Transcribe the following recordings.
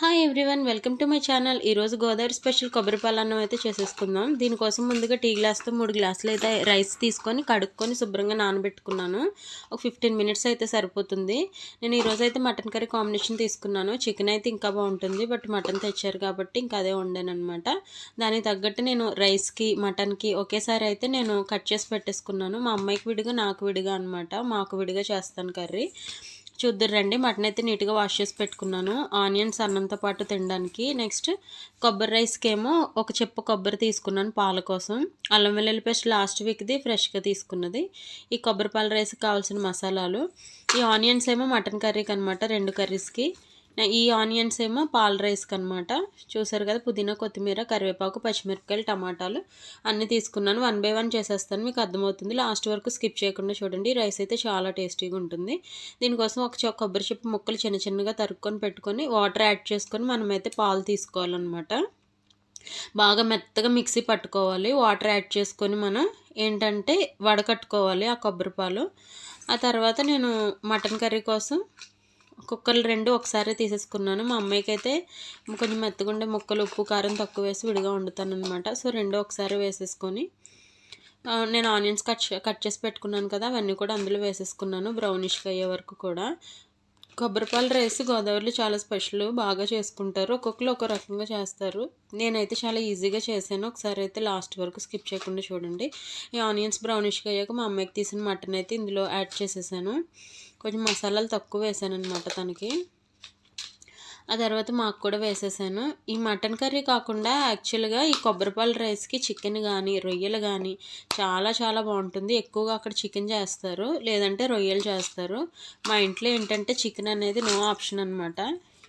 Hi everyone welcome to my channel ఈరోజు Godavari special కొబ్బరి పాలన్నం అయితే చేసేసుకుందాం. దీనికోసం ముందుగా టీ గ్లాస్తో మూడు గ్లాసులు అయితే రైస్ తీసుకొని కడుక్కొని శుభ్రంగా నానబెట్టుకున్నాను. ఒక ఫిఫ్టీన్ మినిట్స్ అయితే సరిపోతుంది. నేను ఈరోజు అయితే మటన్ కర్రీ కాంబినేషన్ తీసుకున్నాను. చికెన్ అయితే ఇంకా బాగుంటుంది బట్ మటన్ తెచ్చారు కాబట్టి ఇంకా అదే వండానమాట దానికి తగ్గట్టు నేను రైస్కి మటన్కి ఒకేసారి అయితే నేను కట్ చేసి పెట్టేసుకున్నాను. మా అమ్మాయికి విడిగా నాకు విడిగా అనమాట మాకు విడిగా చేస్తాను కర్రీ. చూద్దరు రండి మటన్ అయితే నీట్గా వాష్ చేసి పెట్టుకున్నాను. ఆనియన్స్ అన్నంతో పాటు తినడానికి. నెక్స్ట్ కొబ్బరి రైస్కి ఏమో ఒక చెప్పు కొబ్బరి తీసుకున్నాను పాల కోసం. అల్లం వెల్లుల్లి పేస్ట్ లాస్ట్ వీక్ది ఫ్రెష్గా తీసుకున్నది. ఈ కొబ్బరి పాల రైస్కి కావాల్సిన మసాలాలు. ఈ ఆనియన్స్ ఏమో మటన్ కర్రీకి అనమాట రెండు కర్రీస్కి. ఈ ఆనియన్స్ ఏమో పాల రైస్కి అనమాట చూసారు కదా పుదీనా కొత్తిమీర కరివేపాకు పచ్చిమిరపకాయలు టమాటాలు అన్నీ తీసుకున్నాను. వన్ బై వన్ చేసేస్తాను మీకు అర్థమవుతుంది. లాస్ట్ వరకు స్కిప్ చేయకుండా చూడండి రైస్ అయితే చాలా టేస్టీగా ఉంటుంది. దీనికోసం ఒక కొబ్బరి చెప్పు ముక్కలు చిన్న చిన్నగా తరుక్కొని పెట్టుకొని వాటర్ యాడ్ చేసుకొని మనమైతే పాలు తీసుకోవాలన్నమాట. బాగా మెత్తగా మిక్సీ పట్టుకోవాలి. వాటర్ యాడ్ చేసుకొని మనం ఏంటంటే వడకట్టుకోవాలి ఆ కొబ్బరి పాలు. ఆ తర్వాత నేను మటన్ కర్రీ కోసం కుక్కర్లు రెండు ఒకసారి తీసేసుకున్నాను. మా అమ్మాయికి అయితే కొంచెం మెత్తగుండే ముక్కలు ఉప్పు కారం తక్కువ వేసి విడిగా వండుతాను అనమాట సో రెండు ఒకసారి వేసేసుకొని నేను ఆనియన్స్ కట్ కట్ చేసి పెట్టుకున్నాను కదా అవన్నీ కూడా అందులో వేసేసుకున్నాను బ్రౌనిష్గా అయ్యే వరకు కూడా. కొబ్బరిపాలు రైస్ గోదావరిలో చాలా స్పెషల్ బాగా చేసుకుంటారు. ఒక్కొక్కరు ఒక రకంగా చేస్తారు. నేనైతే చాలా ఈజీగా చేశాను. ఒకసారి అయితే లాస్ట్ వరకు స్కిప్ చేయకుండా చూడండి. ఈ ఆనియన్స్ బ్రౌనిష్గా అయ్యాక మా అమ్మాయికి తీసిన మటన్ అయితే ఇందులో యాడ్ చేసేసాను. కొంచెం మసాలాలు తక్కువ వేసాను అనమాట తనకి. ఆ తర్వాత మాకు కూడా వేసేసాను. ఈ మటన్ కర్రీ కాకుండా యాక్చువల్గా ఈ కొబ్బరిపాల రైస్కి చికెన్ కానీ రొయ్యలు కానీ చాలా చాలా బాగుంటుంది. ఎక్కువగా అక్కడ చికెన్ చేస్తారు. లేదంటే రొయ్యలు చేస్తారు. మా ఇంట్లో ఏంటంటే చికెన్ అనేది నో ఆప్షన్ అనమాట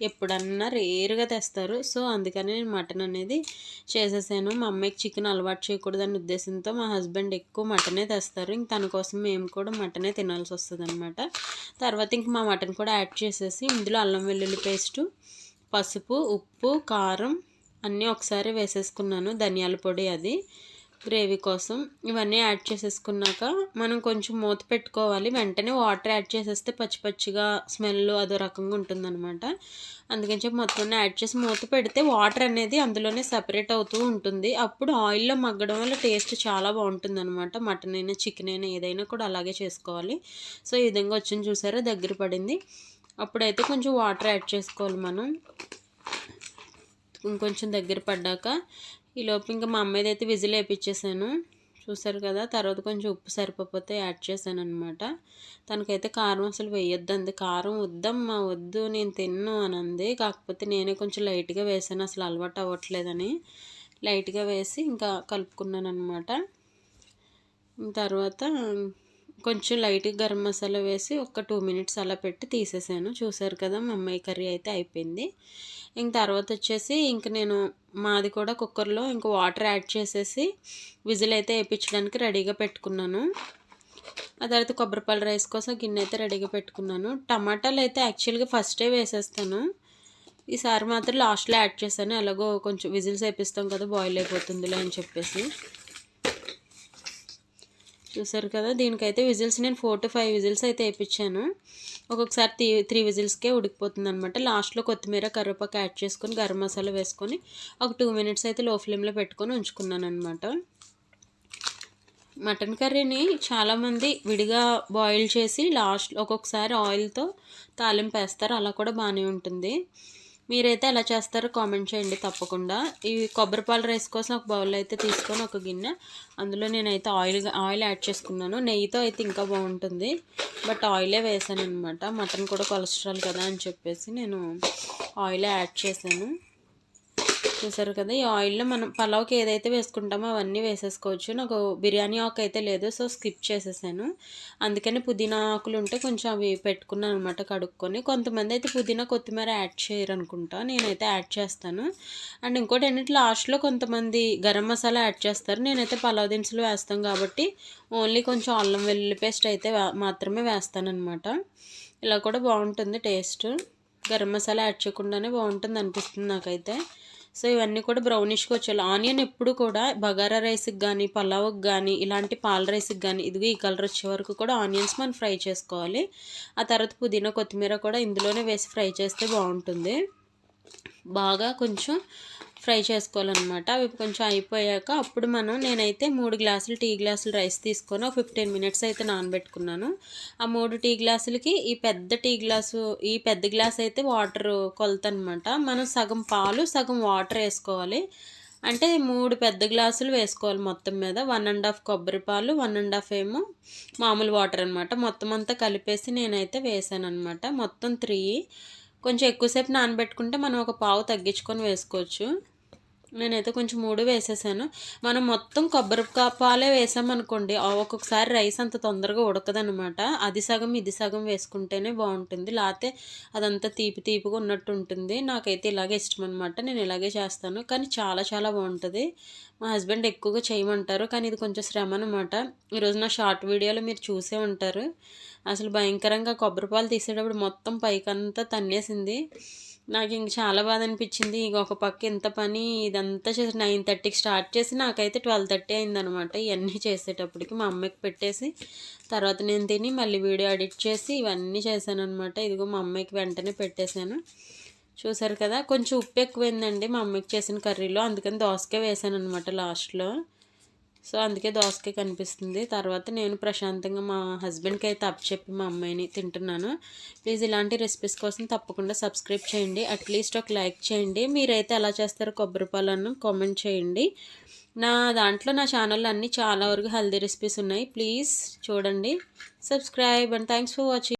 ఎప్పుడన్నా రేరుగా తెస్తారు. సో అందుకని నేను మటన్ అనేది చేసేసాను. మా అమ్మాయికి చికెన్ అలవాటు చేయకూడదని ఉద్దేశంతో మా హస్బెండ్ ఎక్కువ మటనే తెస్తారు. ఇంక తన కోసం మేము కూడా మటనే తినాల్సి వస్తుంది అనమాట తర్వాత ఇంక మా మటన్ కూడా యాడ్ చేసేసి ఇందులో అల్లం వెల్లుల్లి పేస్టు పసుపు ఉప్పు కారం అన్నీ ఒకసారి వేసేసుకున్నాను. ధనియాల పొడి అది. గ్రేవీ కోసం ఇవన్నీ యాడ్ చేసేసుకున్నాక మనం కొంచెం మూత పెట్టుకోవాలి. వెంటనే వాటర్ యాడ్ చేసేస్తే పచ్చి పచ్చిగా స్మెల్ అదో రకంగా ఉంటుందన్నమాట. అందుకని చెప్పి మొత్తం యాడ్ చేసి మూత పెడితే వాటర్ అనేది అందులోనే సపరేట్ అవుతూ ఉంటుంది. అప్పుడు ఆయిల్లో మగ్గడం వల్ల టేస్ట్ చాలా బాగుంటుంది అనమాట మటన్ అయినా చికెన్ అయినా ఏదైనా కూడా అలాగే చేసుకోవాలి. సో ఈ విధంగా వచ్చింది చూసారా? దగ్గర పడింది. అప్పుడైతే కొంచెం వాటర్ యాడ్ చేసుకోవాలి మనం. ఇంకొంచెం దగ్గర పడ్డాక ఈ లోపు ఇంకా మా అమ్మాయిది అయితే విజిల్ వేయించేసాను చూసారు కదా తర్వాత కొంచెం ఉప్పు సరిపోతే యాడ్ చేశాను అనమాట తనకైతే కారం అసలు వేయొద్దంది కారం వద్దమ్మా వద్దు నేను తిన్ను అని అంది. కాకపోతే నేనే కొంచెం లైట్గా వేసాను అసలు అలవాటు అవ్వట్లేదని లైట్గా వేసి ఇంకా కలుపుకున్నాను అనమాట తర్వాత కొంచెం లైట్గా గరం మసాలా వేసి ఒక టూ మినిట్స్ అలా పెట్టి తీసేసాను. చూసారు కదా మా అమ్మాయి కర్రీ అయితే అయిపోయింది. ఇంక తర్వాత వచ్చేసి ఇంక నేను మాది కూడా కుక్కర్లో ఇంక వాటర్ యాడ్ చేసేసి విజిల్ అయితే వేయించడానికి రెడీగా పెట్టుకున్నాను. ఆ తర్వాత కొబ్బరిపాల రైస్ కోసం గిన్నె అయితే రెడీగా పెట్టుకున్నాను. టమాటాలు అయితే యాక్చువల్గా ఫస్టే వేసేస్తాను. ఈసారి మాత్రం లాస్ట్లో యాడ్ చేశాను. ఎలాగో కొంచెం విజిల్స్ వేపిస్తాం కదా బాయిల్ అయిపోతుందిలే అని చెప్పేసి. చూసారు కదా? దీనికైతే విజిల్స్ నేను ఫోర్ టు ఫైవ్ విజిల్స్ అయితే వేయించాను. ఒక్కొక్కసారి త్రీ త్రీ విజిల్స్కే ఉడికిపోతుంది అనమాట లాస్ట్లో కొత్తిమీర కరివేపాకు యాడ్ చేసుకొని గరం మసాలా వేసుకొని ఒక టూ మినిట్స్ అయితే లో ఫ్లేమ్లో పెట్టుకొని ఉంచుకున్నాను అనమాట మటన్ కర్రీని చాలామంది విడిగా బాయిల్ చేసి లాస్ట్ ఒక్కొక్కసారి ఆయిల్తో తాలింపు వేస్తారు. అలా కూడా బాగానే ఉంటుంది. మీరైతే ఎలా చేస్తారో కామెంట్ చేయండి తప్పకుండా. ఈ కొబ్బరిపాల రైస్ కోసం ఒక బౌల్ అయితే తీసుకొని ఒక గిన్నె అందులో నేనైతే ఆయిల్ ఆయిల్ యాడ్ చేసుకున్నాను. నెయ్యితో అయితే ఇంకా బాగుంటుంది. బట్ ఆయిలే వేసాను అనమాట మటన్ కూడా కొలెస్ట్రాల్ కదా అని చెప్పేసి నేను ఆయిలే యాడ్ చేశాను. చూసారు కదా ఈ ఆయిల్లో మనం పలావ్కి ఏదైతే వేసుకుంటామో అవన్నీ వేసేసుకోవచ్చు. నాకు బిర్యానీ ఆకు అయితే లేదు సో స్కిప్ చేసేసాను. అందుకని పుదీనా ఆకులు ఉంటే కొంచెం అవి పెట్టుకున్నాను అనమాట కడుక్కొని. కొంతమంది అయితే పుదీనా కొత్తిమీర యాడ్ చేయరు అనుకుంటా నేనైతే యాడ్ చేస్తాను. అండ్ ఇంకోటి ఏంటంటే లాస్ట్లో కొంతమంది గరం మసాలా యాడ్ చేస్తారు. నేనైతే పలావ్ దినుసులు వేస్తాం కాబట్టి ఓన్లీ కొంచెం అల్లం వెల్లుల్లి పేస్ట్ అయితే మాత్రమే వేస్తానమాట ఇలా కూడా బాగుంటుంది టేస్ట్. గరం మసాలా యాడ్ చేయకుండానే బాగుంటుంది అనిపిస్తుంది నాకైతే. సో ఇవన్నీ కూడా బ్రౌనిష్గా వచ్చేయాలి ఆనియన్ ఎప్పుడు కూడా బగారా రైస్కి కానీ పలావ్కి కానీ ఇలాంటి పాల రైస్కి కానీ ఇదిగో ఈ కలర్ వచ్చే వరకు కూడా ఆనియన్స్ మనం ఫ్రై చేసుకోవాలి. ఆ తర్వాత పుదీనా కొత్తిమీర కూడా ఇందులోనే వేసి ఫ్రై చేస్తే బాగుంటుంది. బాగా కొంచెం ఫ్రై చేసుకోవాలన్నమాట. అవి కొంచెం అయిపోయాక అప్పుడు మనం నేనైతే మూడు గ్లాసులు టీ గ్లాసులు రైస్ తీసుకొని ఒక ఫిఫ్టీన్ మినిట్స్ అయితే నానబెట్టుకున్నాను. ఆ మూడు టీ గ్లాసులకి ఈ పెద్ద టీ గ్లాసు ఈ పెద్ద గ్లాస్ అయితే వాటర్ కొలత అనమాట మనం సగం పాలు సగం వాటర్ వేసుకోవాలి. అంటే మూడు పెద్ద గ్లాసులు వేసుకోవాలి మొత్తం మీద. వన్ అండ్ హాఫ్ కొబ్బరి పాలు వన్ అండ్ హాఫ్ ఏమో మామూలు వాటర్ అనమాట మొత్తం అంతా కలిపేసి నేనైతే వేసాను అనమాట మొత్తం త్రీ కొంచెం ఎక్కువసేపు నానబెట్టుకుంటే మనం ఒక పావు తగ్గించుకొని వేసుకోవచ్చు. నేనైతే కొంచెం మూడు వేసేసాను. మనం మొత్తం కొబ్బరి పాలే వేసామనుకోండి ఒక్కొక్కసారి రైస్ అంత తొందరగా ఉడకదనమాట అది సగం ఇది సగం వేసుకుంటేనే బాగుంటుంది. లేకపోతే అదంతా తీపి తీపిగా ఉన్నట్టు ఉంటుంది. నాకైతే ఇలాగే ఇష్టం అనమాట నేను ఇలాగే చేస్తాను. కానీ చాలా చాలా బాగుంటుంది. మా హస్బెండ్ ఎక్కువగా చేయమంటారు కానీ ఇది కొంచెం శ్రమ అనమాట ఈరోజు నా షార్ట్ వీడియోలో మీరు చూసే ఉంటారు. అసలు భయంకరంగా కొబ్బరి పాలు తీసేటప్పుడు మొత్తం పైకంతా తన్నేసింది. నాకు ఇంక చాలా బాధ అనిపించింది. ఇక ఒక పక్క ఇంత పని ఇదంతా చేసి నైన్ థర్టీకి స్టార్ట్ చేసి నాకైతే ట్వెల్వ్ థర్టీ అయిందనమాట ఇవన్నీ చేసేటప్పటికి మా అమ్మకి పెట్టేసి తర్వాత నేను తిని మళ్ళీ వీడియో ఎడిట్ చేసి ఇవన్నీ చేశాను అనమాట ఇదిగో మా అమ్మాయికి వెంటనే పెట్టేశాను. చూసారు కదా? కొంచెం ఉప్పు ఎక్కువైందండి మా అమ్మకి చేసిన కర్రీలో. అందుకని దోసకాయ వేసాను అనమాట లాస్ట్లో. సో అందుకే దోసకాయ కనిపిస్తుంది. తర్వాత నేను ప్రశాంతంగా మా హస్బెండ్కి అయితే అప్పచెప్పి మా అమ్మాయిని తింటున్నాను. ప్లీజ్ ఇలాంటి రెసిపీస్ కోసం తప్పకుండా సబ్స్క్రైబ్ చేయండి. అట్లీస్ట్ ఒక లైక్ చేయండి. మీరైతే ఎలా చేస్తారో కొబ్బరి పాలను కామెంట్ చేయండి. నా దాంట్లో నా ఛానల్లో అన్నీ చాలా వరకు హెల్దీ రెసిపీస్ ఉన్నాయి. ప్లీజ్ చూడండి. Subscribe and thanks for watching.